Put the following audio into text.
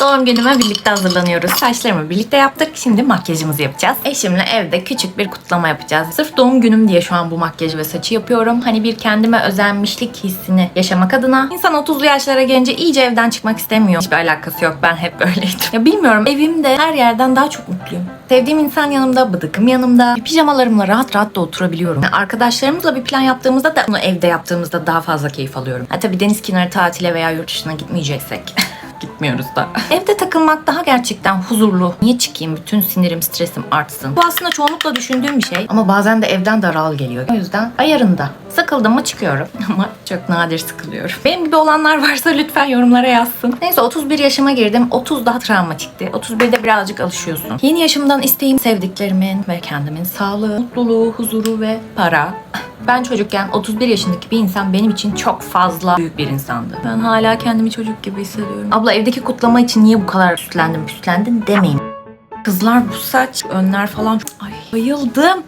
Doğum günüme birlikte hazırlanıyoruz. Saçlarımı birlikte yaptık. Şimdi makyajımızı yapacağız. Eşimle evde küçük bir kutlama yapacağız. Sırf doğum günüm diye şu an bu makyajı ve saçı yapıyorum. Hani bir kendime özenmişlik hissini yaşamak adına. İnsan 30'lu yaşlara gelince iyice evden çıkmak istemiyor. Hiçbir alakası yok. Ben hep böyleydim. Ya bilmiyorum. Evimde her yerden daha çok mutluyum. Sevdiğim insan yanımda, bıdıkım yanımda. Pijamalarımla rahat rahat da oturabiliyorum. Yani arkadaşlarımızla bir plan yaptığımızda da bunu evde yaptığımızda daha fazla keyif alıyorum. Ha tabii deniz kenarı tatile veya yurt dışına gitmeyeceksek. Gitmiyoruz da. Evde takılmak daha gerçekten huzurlu. Niye çıkayım? Bütün sinirim, stresim artsın. Bu aslında çoğunlukla düşündüğüm bir şey. Ama bazen de evden daral geliyor. O yüzden ayarında. Sıkıldım mı çıkıyorum. Ama çok nadir sıkılıyorum. Benim gibi olanlar varsa lütfen yorumlara yazsın. Neyse 31 yaşıma girdim. 30 daha travmatikti. 31'de birazcık alışıyorsun. Yeni yaşımdan isteğim sevdiklerimin ve kendimin sağlığı, mutluluğu, huzuru ve para. Ben çocukken 31 yaşındaki bir insan benim için çok fazla büyük bir insandı. Ben hala kendimi çocuk gibi hissediyorum. Abla evdeki kutlama için niye bu kadar süslendin püslendin demeyin. Kızlar bu saç, önler falan. Ay bayıldım.